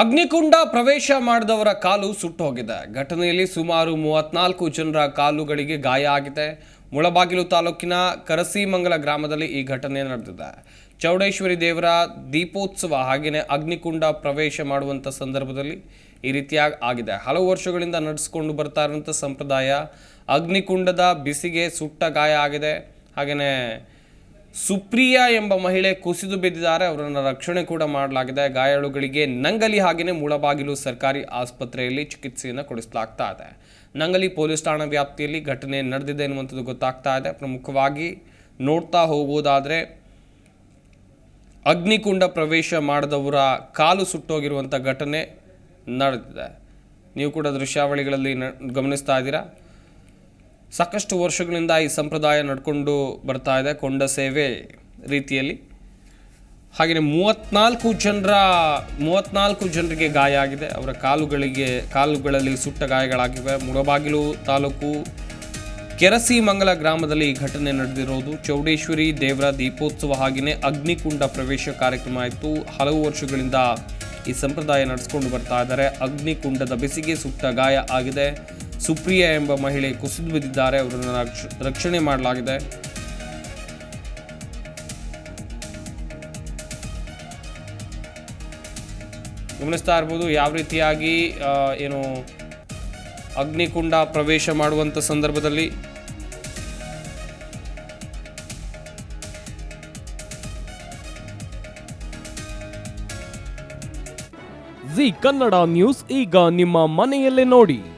ಅಗ್ನಿಕುಂಡ ಪ್ರವೇಶ ಮಾಡಿದವರ ಕಾಲು ಸುಟ್ಟು ಹೋಗಿದೆ. ಘಟನೆಯಲ್ಲಿ ಸುಮಾರು ಮೂವತ್ನಾಲ್ಕು ಜನರ ಕಾಲುಗಳಿಗೆ ಗಾಯ ಆಗಿದೆ. ಮುಳಬಾಗಿಲು ತಾಲೂಕಿನ ಕರಸಿಮಂಗಲ ಗ್ರಾಮದಲ್ಲಿ ಈ ಘಟನೆ ನಡೆದಿದೆ. ಚೌಡೇಶ್ವರಿ ದೇವರ ದೀಪೋತ್ಸವ ಹಾಗೆಯೇ ಅಗ್ನಿಕುಂಡ ಪ್ರವೇಶ ಮಾಡುವಂಥ ಸಂದರ್ಭದಲ್ಲಿ ಈ ರೀತಿಯಾಗಿ ಆಗಿದೆ. ಹಲವು ವರ್ಷಗಳಿಂದ ನಡೆಸ್ಕೊಂಡು ಬರ್ತಾ ಇರುವಂಥ ಸಂಪ್ರದಾಯ ಅಗ್ನಿಕುಂಡದ ಬಿಸಿಗೆ ಸುಟ್ಟ ಗಾಯ ಆಗಿದೆ. ಹಾಗೆಯೇ ಸುಪ್ರಿಯಾ ಎಂಬ ಮಹಿಳೆ ಕುಸಿದು ಬಿದ್ದಿದ್ದಾರೆ. ಅವರನ್ನು ರಕ್ಷಣೆ ಕೂಡ ಮಾಡಲಾಗಿದೆ. ಗಾಯಾಳುಗಳಿಗೆ ನಂಗಲಿ ಹಾಗೆಯೇ ಮೂಳಬಾಗಿಲು ಸರ್ಕಾರಿ ಆಸ್ಪತ್ರೆಯಲ್ಲಿ ಚಿಕಿತ್ಸೆಯನ್ನು ಕೊಡಿಸಲಾಗ್ತಾ ಇದೆ. ನಂಗಲಿ ಪೊಲೀಸ್ ಠಾಣಾ ವ್ಯಾಪ್ತಿಯಲ್ಲಿ ಘಟನೆ ನಡೆದಿದೆ ಎನ್ನುವಂಥದ್ದು ಗೊತ್ತಾಗ್ತಾ ಇದೆ. ಪ್ರಮುಖವಾಗಿ ನೋಡ್ತಾ ಹೋಗುವುದಾದರೆ, ಅಗ್ನಿಕುಂಡ ಪ್ರವೇಶ ಮಾಡಿದವರ ಕಾಲು ಸುಟ್ಟೋಗಿರುವಂಥ ಘಟನೆ ನಡೆದಿದೆ. ನೀವು ಕೂಡ ದೃಶ್ಯಾವಳಿಗಳಲ್ಲಿ ಗಮನಿಸ್ತಾ ಇದ್ದೀರಾ? ಸಾಕಷ್ಟು ವರ್ಷಗಳಿಂದ ಈ ಸಂಪ್ರದಾಯ ನಡ್ಕೊಂಡು ಬರ್ತಾ ಇದೆ ಕೊಂಡ ಸೇವೆ ರೀತಿಯಲ್ಲಿ. ಹಾಗೆಯೇ ಮೂವತ್ನಾಲ್ಕು ಜನರ, ಮೂವತ್ನಾಲ್ಕು ಜನರಿಗೆ ಗಾಯ ಆಗಿದೆ. ಅವರ ಕಾಲುಗಳಿಗೆ, ಕಾಲುಗಳಲ್ಲಿ ಸುಟ್ಟ ಗಾಯಗಳಾಗಿವೆ. ಮುಳಬಾಗಿಲು ತಾಲೂಕು ಕೆರಸಿ ಮಂಗಲ ಗ್ರಾಮದಲ್ಲಿ ಈ ಘಟನೆ ನಡೆದಿರೋದು. ಚೌಡೇಶ್ವರಿ ದೇವರ ದೀಪೋತ್ಸವ ಹಾಗೆಯೇ ಅಗ್ನಿಕುಂಡ ಪ್ರವೇಶ ಕಾರ್ಯಕ್ರಮ ಆಯಿತು. ಹಲವು ವರ್ಷಗಳಿಂದ ಈ ಸಂಪ್ರದಾಯ ನಡೆಸ್ಕೊಂಡು ಬರ್ತಾ ಇದ್ದಾರೆ. ಅಗ್ನಿಕುಂಡದ ಬಿಸಿಗೆ ಸುಟ್ಟ ಗಾಯ ಆಗಿದೆ. ಸುಪ್ರಿಯಾ ಎಂಬ ಮಹಿಳೆ ಕುಸಿದು ಬಿದ್ದಿದ್ದಾರೆ. ಅವರನ್ನು ರಕ್ಷ- ರಕ್ಷಣೆ ಮಾಡಲಾಗಿದೆ. ಗಮನಿಸ್ತಾ ಇರ್ಬೋದು, ಯಾವ ರೀತಿಯಾಗಿ ಏನು ಅಗ್ನಿಕುಂಡ ಪ್ರವೇಶ ಮಾಡುವಂಥ ಸಂದರ್ಭದಲ್ಲಿ ಜಿ ಕನ್ನಡ ನ್ಯೂಸ್ ಈಗ ನಿಮ್ಮ ಮನೆಯಲ್ಲೇ ನೋಡಿ.